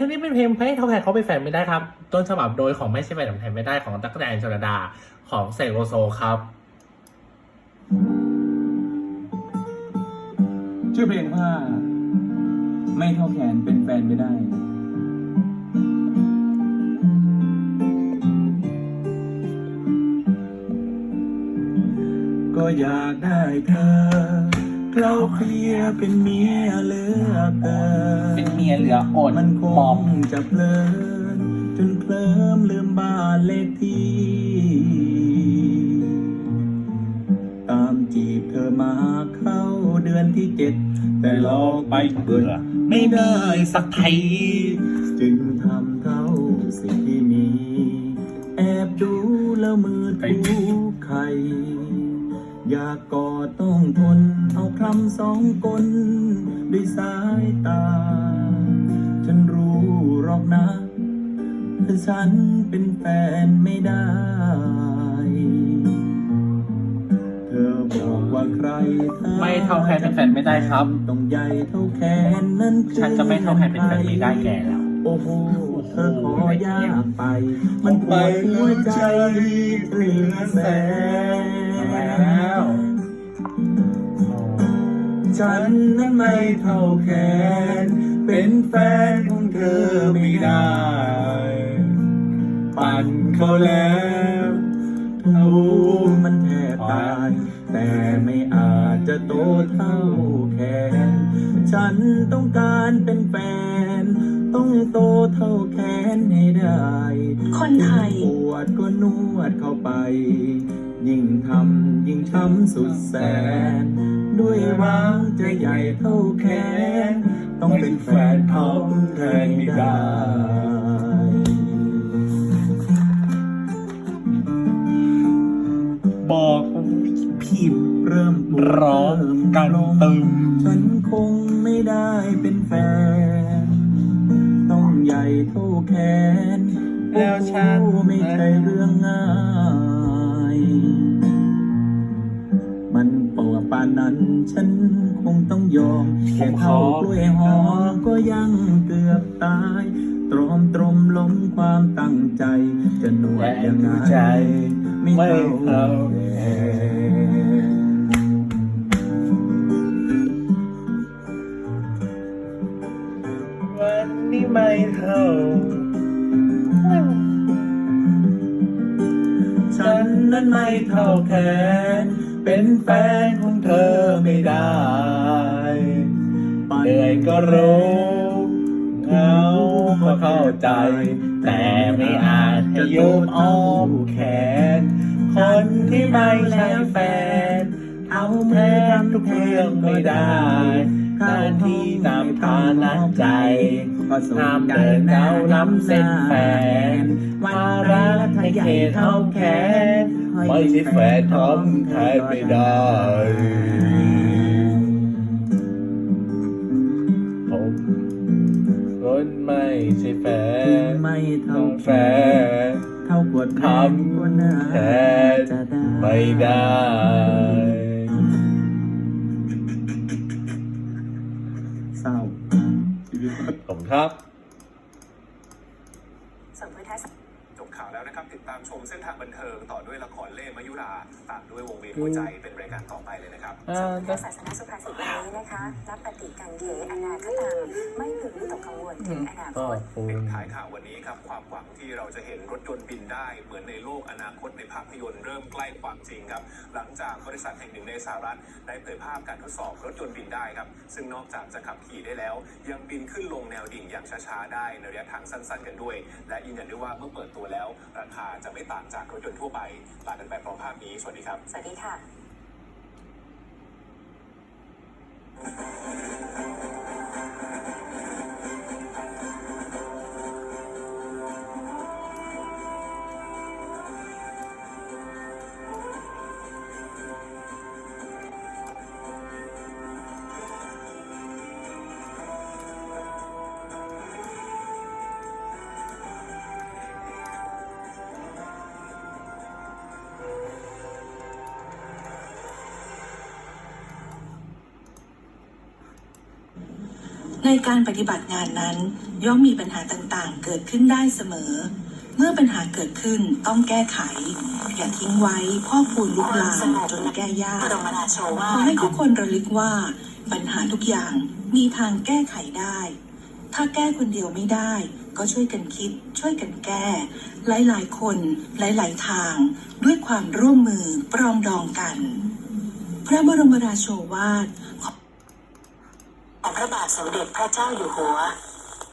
ที่นี่เป็นเพลงให้เท่าแทนเขาเป็นแฟนไม่ได้ครับ ต้นฉบับโดยของไม่ใช่แฟนของแทนไม่ได้ของตั๊กแตนชลดาของเสกโลโซครับ ชื่อเพลงว่า ไม่เท่าแขนเป็นแฟนไม่ได้ ก็อยากได้เธอ เราเคลียร์เป็นเมียเหลือเกินเป็นเมียเหลืออดมันคมอมงจะเพลินจนเคลิ้มลืมบ้านเลขที่ตามจีบเธอมาเข้าเดือนที่เจ็ดแต่หลอกไปเบื่อไม่ได้สักทีจึงทำเท่าสิ่งที่มี แอบดูแล้วมือถูไข่ อยากกอดต้องทน เอาคำสองกลด้วยสายตา ฉันรู้หรอกนะแต่ฉันเป็นแฟนไม่ได้ เธอบอกว่าใครไม่เท่าแค่เป็นแฟนไม่ได้ครับ ต้องใหญ่เท่าแขนนั่นคือฉันจะไม่เท่าแค่เป็นแฟนไม่ได้แกแล้ว โอ้โหเธอขอยากไป มันปวดหัวใจเหลือแสนแล้ว ฉันนั้นไม่เท่าแขน เป็นแฟนของเธอไม่ได้ ปั่นเขาแล้วทูมันแทบตาย แต่ไม่อาจจะโตเท่าแขน ฉันต้องการเป็นแฟน ต้องโตเท่าแขนให้ได้คนไทย ปวดก็นวดเข้าไป ยิ่งทำยิ่งช้ำสุดแสน ด้วยรังจะใหญ่เท่าแขน ต้องเป็นแฟนเขาแทนไม่ได้บอกพิมพ์เริ่มปวดร้องกันตึมฉันคงไม่ได้เป็นแฟน ต้องใหญ่เท่าแขนแล้วฉันโอ้ไม่ใช่เรื่องง่ายันฉันคงต้องยอมแค่เท่ากล้วยหอมก็ยังเกือบตาย ตรอมตรมล้มความตั้งใจ จะนวดยังไงไม่เท่าเท่าแขนวันนี้ไม่เท่าฉันนั้นไม่เท่าแขน เป็นแฟนของเธอไม่ได้เหนื่อยก็รู้เหงาก็เข้าใจ แต่ไม่อาจจะโยมอ้อมแขน คนที่ไม่ใช่แฟน เอาแทนทุกเรื่องไม่ได้การที่นำฐานะใจห้ามเดินก้าวล้ำเส้นแฟนมารักในเขตเท่าแขน ไม่ใช่แฟนทอมแทนไม่ได้ผมคนไม่ใช่แฟถึงนไม่เท่าต้องแขแฟนนเท่าขวดทน้ำก็น่าำแทนจะได้ไม่ได้เศร้าผมครับ ส่งพื้นท้าย จบข่าวแล้วนะครับติดตามชมเส้นทางบันเทิงต่อด้วยละครเล่มายุราตามด้วยวงเวียนหัวใจเป็นรายการต่อไปเลยนะครับอ่าพระศาสนาสุภาษิตวันนี้นะคะ รับปฏิกันเยอนาคตังไม่พึงวิตกกังวลถึงอนาคก็ตคุณเป็นท้ายข่าววันนี้ครับความหวังที่เราจะเห็นรถยนต์บินได้ เหมือนในโลกอนาคตในภาพยนตร์เริ่มใกล้ความจริงครับหลังจากบริษัทแห่งหนึ่งในสหรัฐได้เผยภาพการทดสอบรถยนต์บินได้ครับซึ่งนอกจากจะขับขี่ได้แล้ว ยังบินขึ้นลงแนวดิ่งอย่างช้าๆได้ในระยะทางสั้น ๆ กันด้วย และยืนยันด้วยว่าเมื่อเปิดตัวแล้วราคาจะไม่ต่างจากรถยนต์ทั่วไปลากันไปพร้อมภาพนี้ สวัสดีครับ สวัสดีค่ะ ในการปฏิบัติงานนั้น ย่อมมีปัญหาต่างๆ เกิดขึ้นได้เสมอ เมื่อปัญหาเกิดขึ้นต้องแก้ไข อย่าทิ้งไว้พ่อพูนลุกลามจนแก้ยากขอให้ทุกคนระลึกว่า ปัญหาทุกอย่างมีทางแก้ไขได้ ถ้าแก้คนเดียวไม่ได้ ก็ช่วยกันคิด ช่วยกันแก้ หลายๆ คนหลายๆทาง ด้วยความร่วมมือปรองดองกัน พระบรมราโชวาท ของพระบาทสมเด็จพระเจ้าอยู่หัว